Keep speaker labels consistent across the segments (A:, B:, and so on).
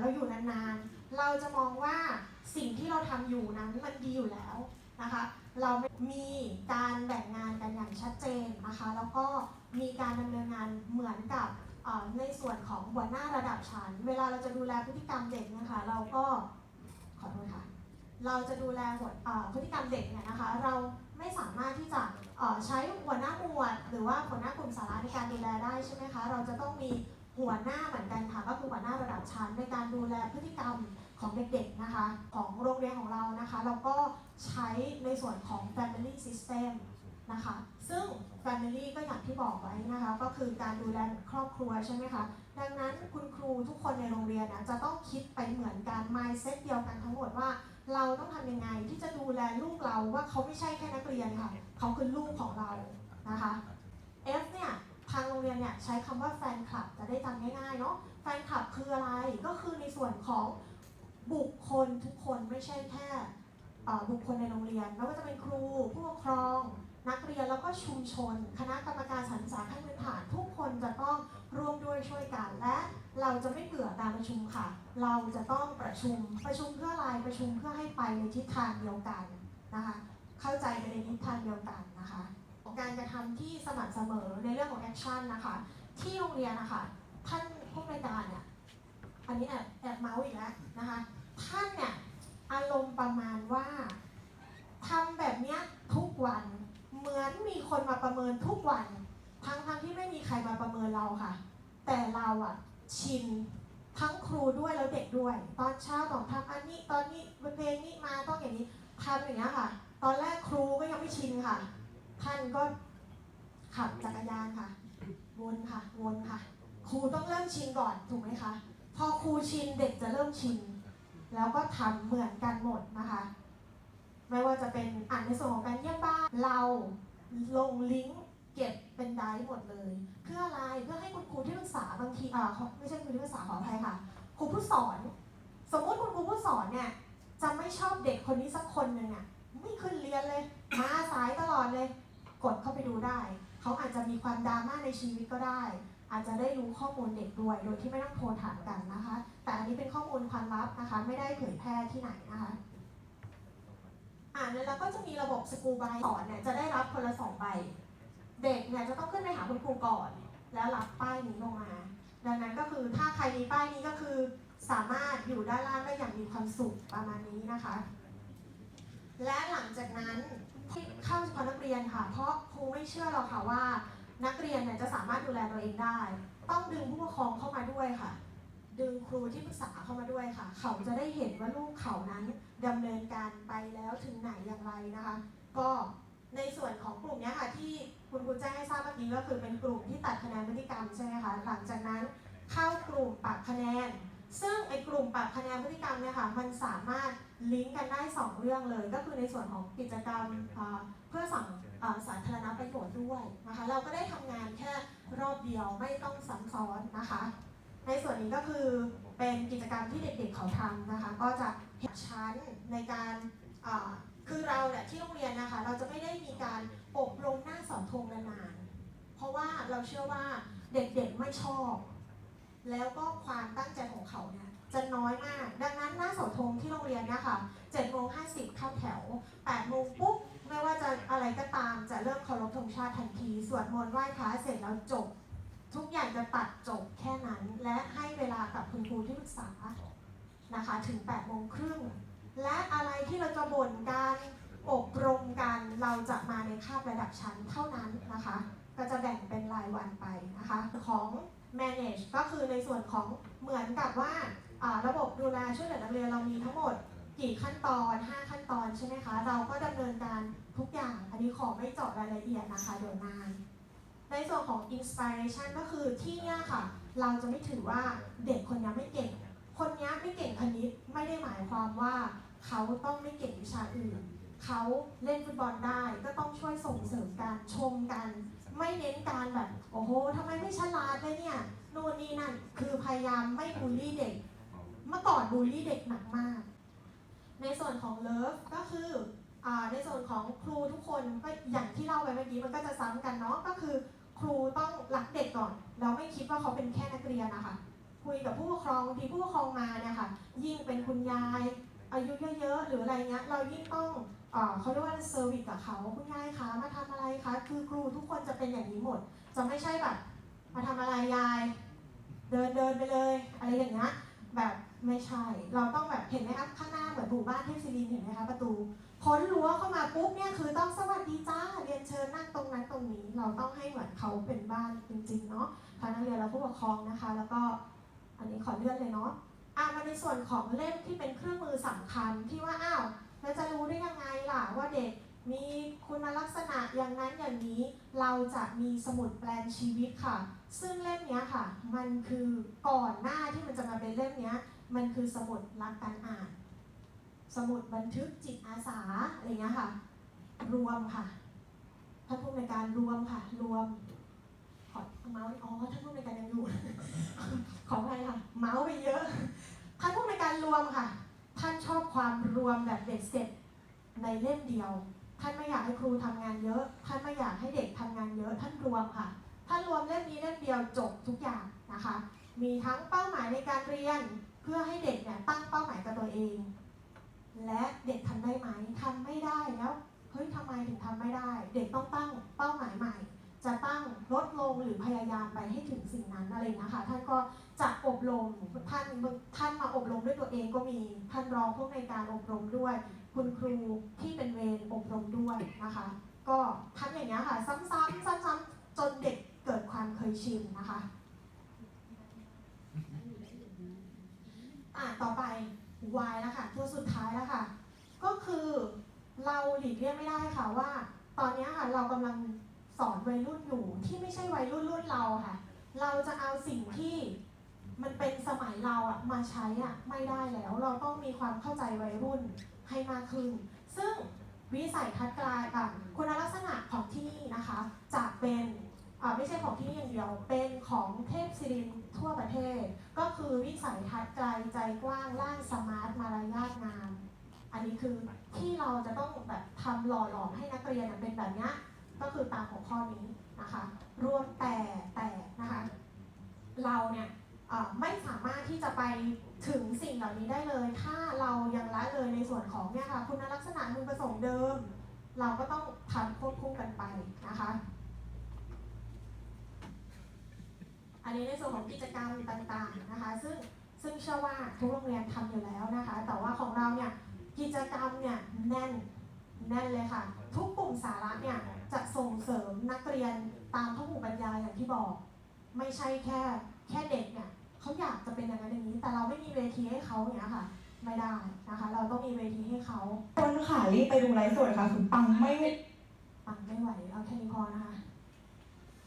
A: เราอยู่นานๆ เราจะมองว่าสิ่งที่เราทำอยู่นั้นมันดีอยู่แล้วนะคะ เรามีการแบ่งงานกันอย่างชัดเจนนะคะ แล้วก็มีการดำเนินงานเหมือนกับในส่วนของหัวหน้าระดับชั้น เวลาเราจะดูแลพฤติกรรมเด็กนะคะ เราก็ขอโทษค่ะ เราจะดูแลหัวเอ่อพฤติกรรมเด็กเนี่ยนะคะ เราไม่สามารถที่จะใช้หัวหน้าหมวด หรือว่าหัวหน้ากลุ่มสาระในการดูแลได้ใช่ไหมคะ เราจะต้องมี หัวหน้าเหมือนกันค่ะ ก็คือหัวหน้าระดับชั้นในการดูแลพฤติกรรมของเด็กๆนะคะ ของโรงเรียนของเรานะคะ เราก็ใช้ในส่วนของ Family System นะคะ ซึ่ง Family ก็อย่างที่บอกไว้นะคะ ก็คือการดูแลครอบครัวใช่ไหมคะ ดังนั้นคุณครูทุกคนในโรงเรียนนะจะต้องคิดไปเหมือนกัน mindset เดียวกันทั้งหมดว่า เราต้องทำยังไงที่จะดูแลลูกเราว่าเขาไม่ใช่แค่นักเรียนค่ะ เขาคือลูกของเรานะคะ F เนี่ยางโรงเรียนเนี่ยใช้คำว่าแฟนคลับจะได้จำง่ายๆเนาะแฟนคลับคืออะไรก็คือในส่วนของบุคคลทุกคนไม่ใช่แค่บุคคลในโรงเรียนไม่ว่าจะเป็นครู ผู้ปกครอง นักเรียนแล้วก็ชุมชน คณะกรรมการสถานศึกษาขั้นพื้นฐานทุกคนจะต้องร่วมด้วยช่วยกัน และเราจะไม่เบื่อการประชุมค่ะ เราจะต้องประชุมประชุมเพื่ออะไรประชุมเพื่อให้ไปในทิศทางเดียวกันนะคะเข้าใจไปในทิศทางเดียวกันนะคะ ของการกระทำที่สม่ำเสมอในเรื่องของแอคชั่นนะคะ ที่โรงเรียนนะคะท่านผู้อำนวยการเนี่ยอันนี้แอบแอบเมาส์อีกแล้วนะคะท่านเนี่ยอารมณ์ประมาณว่าทำแบบเนี้ยทุกวันเหมือนมีคนมาประเมินทุกวัน ทั้งทั้งที่ไม่มีใครมาประเมินเราค่ะ แต่เราอะชินทั้งครูด้วยแล้วเด็กด้วย ตอนเช้าต้องทำอันนี้ตอนนี้เพลงนี้มาต้องอย่างนี้ทำอย่างนี้ค่ะ ตอนแรกครูก็ยังไม่ชินค่ะ ท่านก็ขับจักรยานค่ะ วนค่ะ วนค่ะ ครูต้องเริ่มชินก่อนถูกไหมคะ พอครูชินเด็กจะเริ่มชิน แล้วก็ทำเหมือนกันหมดนะคะ ไม่ว่าจะเป็นอ่านในส่วนของการเยี่ยมบ้าน เราลงลิงก์เก็บเป็นไดร์หมดเลย เพื่ออะไร เพื่อให้คุณครูที่ปรึกษาบางทีอ่าไม่ใช่ครูที่ปรึกษาขออภัยค่ะ ครูผู้สอน สมมติคุณครูผู้สอนเนี่ยจะไม่ชอบเด็กคนนี้สักคนหนึ่งอะไม่ขึ้นเรียนเลย มาสายตลอดเลย กดเข้าไปดูได้ เขาอาจจะมีความดราม่าในชีวิตก็ได้ อาจจะได้รู้ข้อมูลเด็กด้วย โดยที่ไม่ต้องโทรถามกันนะคะ แต่อันนี้เป็นข้อมูลความลับนะคะ ไม่ได้เผยแพร่ที่ไหนนะคะอ่านแล้วก็จะมีระบบสกูลไบสอนเนี่ยจะได้รับคนละสองใบ เด็กเนี่ยจะต้องขึ้นไปหาคุณครูก่อน แล้วรับป้ายนี้ลงมา ดังนั้นก็คือถ้าใครมีป้ายนี้ก็คือสามารถอยู่ด้านล่างได้อย่างมีความสุขประมาณนี้นะคะ และหลังจากนั้น เข้าเฉพาะนักเรียนค่ะ เพราะครูไม่เชื่อหรอกค่ะว่า นักเรียนเนี่ยจะสามารถดูแลตัวเองได้ ต้องดึงผู้ปกครองเข้ามาด้วยค่ะ ดึงครูที่ปรึกษาเข้ามาด้วยค่ะ เขาจะได้เห็นว่าลูกเขานั้นดำเนินการไปแล้วถึงไหนอย่างไรนะคะ ก็ในส่วนของกลุ่มนี้ค่ะที่คุณครูแจ้งให้ทราบเมื่อกี้ก็คือเป็นกลุ่มที่ตัดคะแนนพฤติกรรมใช่ไหมคะหลังจากนั้นเข้ากลุ่มปรับคะแนน กลุ่มปรับคะแนนพฤติกรรมเนี่ยค่ะมันสามารถลิงก์กันได้สองเรื่องเลย ก็คือในส่วนของกิจกรรมอ่าเพื่อสั่งอ่าสาธารณประโยชน์ด้วยนะคะเราก็ได้ทำงานแค่รอบเดียวไม่ต้องซ้ำซ้อนนะคะ ในส่วนนี้ก็คือเป็นกิจกรรมที่เด็กๆเขาทำนะคะ ก็จะเห็นชั้นในการอ่าคือเราเนี่ยที่โรงเรียนนะคะ เราจะไม่ได้มีการอบรมหน้าเสาธงนานๆเพราะว่าเราเชื่อว่าเด็กๆไม่ชอบ แล้วก็ความตั้งใจของเขาเนี่ย จะน้อยมาก ดังนั้นหน้าเสาธงที่โรงเรียนเนี่ยค่ะ7โมง50 เข้าแถว8โมงปุ๊บ ไม่ว่าจะอะไรก็ตามจะเริ่มเคารพธงชาติทันที สวดมนต์ไหว้พระเสร็จแล้วจบ ทุกอย่างจะตัดจบแค่นั้น และให้เวลากับคุณครูที่ปรึกษานะคะ ถึง8โมงครึ่ง และอะไรที่เราจะบ่นการอบรมกันเราจะมาในคาบระดับชั้นเท่านั้นนะคะ ก็จะแบ่งเป็นรายวันไปนะคะ ของ manage ก็คือในส่วนของเหมือนกับว่าอ่า ระบบดูแลช่วยเหลือนักเรียนเรามีทั้งหมดกี่ขั้นตอน 5 ขั้นตอนใช่ไหมคะ เราก็ดำเนินการทุกอย่าง อันนี้ขอไม่เจาะรายละเอียดนะคะเดี๋ยวนาน ในส่วนของ inspiration ก็คือที่เนี่ยค่ะ เราจะไม่ถือว่าเด็กคนนี้ไม่เก่ง คนนี้ไม่เก่งคณิตไม่ได้หมายความว่าเขาต้องไม่เก่งวิชาอื่น เขาเล่นฟุตบอลได้ก็ต้องช่วยส่งเสริมกันชมกัน ไม่เน้นการแบบโอ้โหทำไมไม่ฉลาดเลยเนี่ย นู่นนี่นั่น คือพยายามไม่บูลลี่เด็ก เมื่อก่อนบูลลี่เด็กหนักมาก ในส่วนของเลิฟก็คืออในส่วนของครูทุกคนก็อย่างที่เล่าไปเมื่อกี้มันก็จะซ้ำกันเนาะก็คือ ครูต้องรักเด็กก่อนเราไม่คิดว่าเขาเป็นแค่นักเรียนนะคะคุยกับผู้ปกครองบางทีผู้ปกครองมาเนี่ยค่ะยิ่งเป็นคุณยายอายุเยอะๆหรืออะไรเงี้ยเรายิ่งต้องเอ่อเขาเรียกว่าเซอร์วิสกับเขาคุณยายคะมาทำอะไรคะคือครูทุกคนจะเป็นอย่างนี้หมด จะไม่ใช่แบบมาทำอะไรยาย เดินเดินไปเลย อะไรอย่างเงี้ยแบบไม่ใช่ เราต้องแบบเห็นไหมครับข้างหน้าเหมือนหมู่บ้านเทพศิรินเห็นไหมคะประตูพ้นรั้วเข้ามาปุ๊บเนี่ยคือต้องสวัสดีจ้าเรียนเชิญนั่งตรงนั้นตรงนี้ เราต้องให้เหมือนเขาเป็นบ้านจริงๆเนาะทางนักเรียนและผู้ปกครองนะคะ แล้วก็อันนี้ขอเลื่อนเลยเนาะอะมาในส่วนของเล่มที่เป็นเครื่องมือสำคัญที่ว่าอ้าวเราจะรู้ได้ยังไงล่ะว่าเด็กมีคุณลักษณะอย่างนั้นอย่างนี้เราจะมีสมุดแปลนชีวิตค่ะ ซึ่งเล่มนี้ค่ะ มันคือก่อนหน้าที่มันจะมาเป็นเล่มนี้ มันคือสมุดรักการอ่าน สมุดบันทึกจิตอาสาอะไรเงี้ยค่ะ รวมค่ะท่านผู้ในการรวมค่ะ รวม ขอเมาส์อ๋อท่านผู้ในการยังอยู่ ขออภัยค่ะ เมาส์ไปเยอะท่านผู้ในการรวมค่ะ ท่านชอบความรวมแบบเด็ดเสร็จในเล่มเดียว ท่านไม่อยากให้ครูทำงานเยอะ ท่านไม่อยากให้เด็กทำงานเยอะ ท่านรวมค่ะ ท่านรวมเล่มนี้เล่มเดียวจบทุกอย่างนะคะ มีทั้งเป้าหมายในการเรียน พื่อให้เด็กเนี่ยตั้งเป้าหมายกับตัวเอง และเด็กทำได้ไหมทำไม่ได้แล้วเฮ้ยทำไมถึงทำไม่ได้ เด็กต้องตั้งเป้าหมายใหม่ จะตั้งลดลงหรือพยายามไปให้ถึงสิ่งนั้นอะไรอย่างเงี้ยค่ะท่านก็จะอบรมท่านท่านมาอบรมด้วยตัวเองก็มีท่านรองผู้ในการอบรมด้วย คุณครูที่เป็นเวรอบรมด้วยนะคะ ก็ทำอย่างเงี้ค่ะ ซ้ำๆซ้ำๆจนเด็กเกิดความเคยชินนะคะ อะต่อไป Y แล้วค่ะตัวสุดท้ายแล้วค่ะ ก็คือเราหลีกเลี่ยงไม่ได้ค่ะว่า ตอนนี้ค่ะเรากำลังสอนวัยรุ่นอยู่ที่ไม่ใช่วัยรุ่นรุ่นเราค่ะ เราจะเอาสิ่งที่มันเป็นสมัยเราอะมาใช้อะไม่ได้แล้ว เราต้องมีความเข้าใจวัยรุ่นให้มากขึ้น ซึ่งวิสัยทัศน์กลายกับคุณลักษณะของที่นี่นะคะ จะเป็นอ่า ไม่ใช่ของที่นี่อย่างเดียว เป็นของเทพศิรินทั่วประเทศ ก็คือวิสัยทัศน์ไกลใจกว้างร่างสมาร์ทมารยาทงาม อันนี้คือที่เราจะต้องแบบทำหล่อหลอมให้นักเรียนเป็นแบบนี้ก็คือตามหัวข้อนี้นะคะรวมแต่แต่นะคะเราเนี่ยไม่สามารถที่จะไปถึงสิ่งเหล่านี้ได้เลย ถ้าเรายังละเลยในส่วนของเนี่ยค่ะคุณลักษณะพึงประสงค์เดิม เราก็ต้องทำควบคู่กันไปนะคะ อันนี้ในส่วนของกิจกรรมต่างๆนะคะซึ่งซึ่งเชื่อว่าทุกโรงเรียนทำอยู่แล้วนะคะ แต่ว่าของเราเนี่ยกิจกรรมเนี่ยแน่นแน่นเลยค่ะ ทุกกลุ่มสาระเนี่ยจะส่งเสริมนักเรียนตามข้อมูลบรรยายอย่างที่บอก ไม่ใช่แค่แค่เด็กเนี่ยเขาอยากจะเป็นอย่างนั้นอย่างนี้ แต่เราไม่มีเวทีให้เขาอย่างเงี้ยค่ะไม่ได้นะคะ เราต้องมีเวทีให้เขา
B: คนค่ะรีบไปดูไลฟ์สดค่ะคือปังไม่
A: ปังไม่ไหวเอาแค่นี้พอนะคะ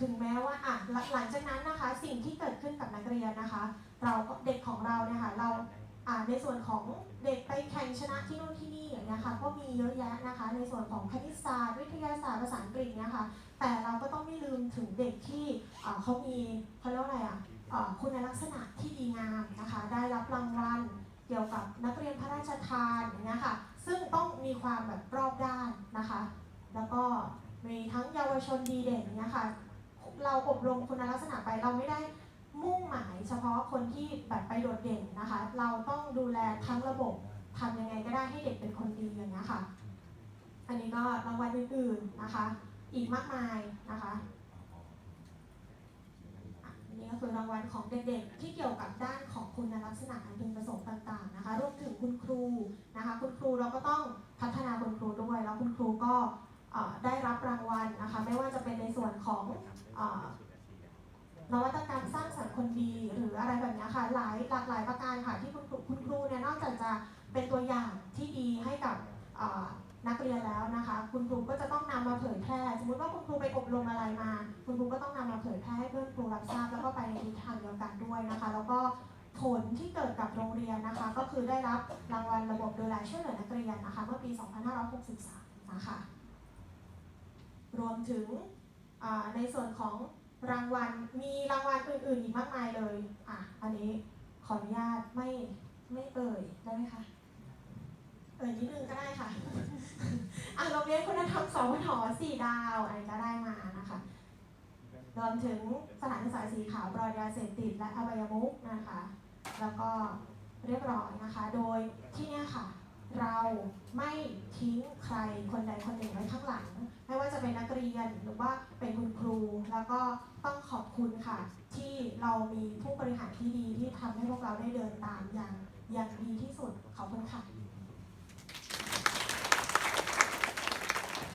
A: ถึงแม้ว่าอะหลังจากนั้นนะคะสิ่งที่เกิดขึ้นกับนักเรียนนะคะ เราก็เด็กของเราเนี่ยค่ะเราอ่าในส่วนของเด็กไปแข่งชนะที่นู่นที่นี่อย่างเงี้ยค่ะก็มีเยอะแยะนะคะ ในส่วนของคณิตศาสตร์วิทยาศาสตร์ภาษาอังกฤษเนี่ยค่ะแต่เราก็ต้องไม่ลืมถึงเด็กที่อ่าเขามีเขาเรียกอะไรอะอ่าคุณลักษณะที่ดีงามนะคะ ได้รับรางวัลเกี่ยวกับนักเรียนพระราชทานอย่างเงี้ยค่ะซึ่งต้องมีความแบบรอบด้านนะคะ แล้วก็มีทั้งเยาวชนดีเด่นเนี่ยค่ะ เราอบรมคุณลักษณะไปเราไม่ได้มุ่งหมายเฉพาะคนที่แบบไปโดดเด่นนะคะ เราต้องดูแลทั้งระบบทำยังไงก็ได้ให้เด็กเป็นคนดีอย่างนี้ค่ะ อันนี้ก็รางวัลอื่นๆนะคะ อีกมากมายนะคะอันนี้ก็คือรางวัลของเด็กๆ ที่เกี่ยวกับด้านของคุณลักษณะอันพึงประสงค์ต่างๆนะคะรวมถึงคุณครูนะคะ คุณครูเราก็ต้องพัฒนาคุณครูด้วยแล้วคุณครูก็ ได้รับรางวัลนะคะไม่ว่าจะเป็นในส่วนของอนวัตกรรมสร้างสรรค์คนดี หรืออะไรแบบนี้ค่ะหลายหลากหลายประการค่ะที่คุณครูคุณครูเนี่ยนอกจากจะเป็นตัวอย่างที่ดีให้กับนักเรียนแล้วนะคะ คุณครูก็จะต้องนำมาเผยแพร่ สมมติว่าคุณครูไปอบรมอะไรมา คุณครูก็ต้องนำมาเผยแพร่ให้เพื่อนครูรับทราบแล้วก็ไปในทิศทางเดียวกันด้วยนะคะ แล้วก็ผลที่เกิดกับโรงเรียนนะคะ ก็คือได้รับรางวัลระบบดูแลช่วยเหลือนักเรียนนะคะ เมื่อปี 2563 นะคะ รวมถึงในส่วนของรางวัลมีรางวัลอื่นๆอีกมากมายเลยอะอันนี้ขออนุญาตไม่ไม่เอ่ยได้ไหมคะเอ่ยนิดนึงก็ได้ค่ะอะโรงเรียนคุณธรรมสวทสี่ดาวอะไรก็ได้มานะคะรวมถึงสถานศึกษาสีขาวปลอดยาเสพติดและอบายมุกนะคะ แล้วก็เรียบร้อยนะคะ โดยที่เนี่ เราไม่ทิ้งใครคนใดคนหนึ่งไว้ข้างหลัง ไม่ว่าจะเป็นนักเรียนหรือว่าเป็นคุณครู แล้วก็ต้องขอบคุณค่ะ ที่เรามีผู้บริหารที่ดีที่ทำให้พวกเราได้เดินตามอย่างอย่างดีที่สุดขอบคุณค่ะ